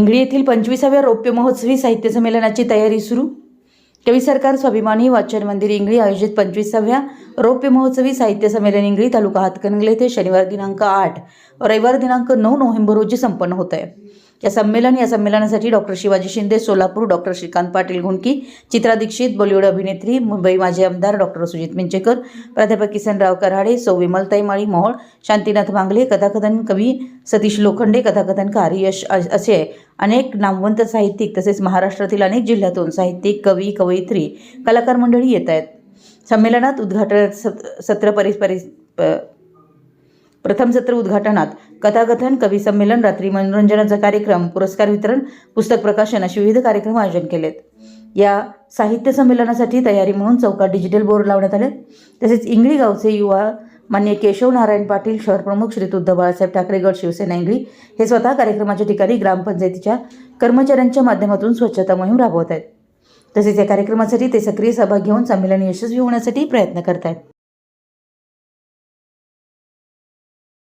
इंगळी येथील पंचवीसाव्या रौप्य महोत्सवी साहित्य संमेलनाची तयारी सुरू. कवी सरकार स्वाभिमानी वाचन मंदिर इंगळी आयोजित पंचवीसाव्या रौप्य महोत्सवी साहित्य संमेलन इंगळी तालुका हातकणंगले येथे शनिवार दिनांक आठ व रविवार दिनांक नऊ नोव्हेंबर रोजी संपन्न होत आहे या संमेलन या संमेलनासाठी doctor Shivaji Shinde Solapur doctor Shrikant Patil Ghundki Chitra Dixit Bollywood अभिनेत्री मुंबई माजी आमदार डॉक्टर सुजित मिंचेकर प्राध्यापक किसनराव कराडे सौ विमलताई माळी मोहोळ शांतीनाथ मांगले कथाकथन कवी सतीश लोखंडे कथाकथनकार यश असे अनेक नामवंत साहित्यिक तसेच महाराष्ट्रातील अनेक जिल्ह्यातून साहित्यिक कवी कवयित्री कलाकार मंडळी येत आहेत. संमेलनात उद्घाटन सत- सत्र परिस परिस प्रथम सत्र उद्घाटनात कथाकथन कवी संमेलन रात्री मनोरंजनाचा कार्यक्रम पुरस्कार वितरण पुस्तक प्रकाशन असे विविध कार्यक्रम आयोजन केलेत. या साहित्य संमेलनासाठी तयारी म्हणून चौकात डिजिटल बोर्ड लावण्यात आले तसेच इंगळी गावचे युवा मान्य केशव नारायण पाटील शहर प्रमुख श्री उद्धव बाळासाहेब ठाकरे गट शिवसेना इंगळी हे स्वतः कार्यक्रमाच्या ठिकाणी ग्रामपंचायतीच्या कर्मचाऱ्यांच्या माध्यमातून स्वच्छता मोहीम राबवत आहेत. तसेच या कार्यक्रमासाठी ते सक्रिय सहभाग घेऊन संमेलन यशस्वी होण्यासाठी प्रयत्न करत आहेत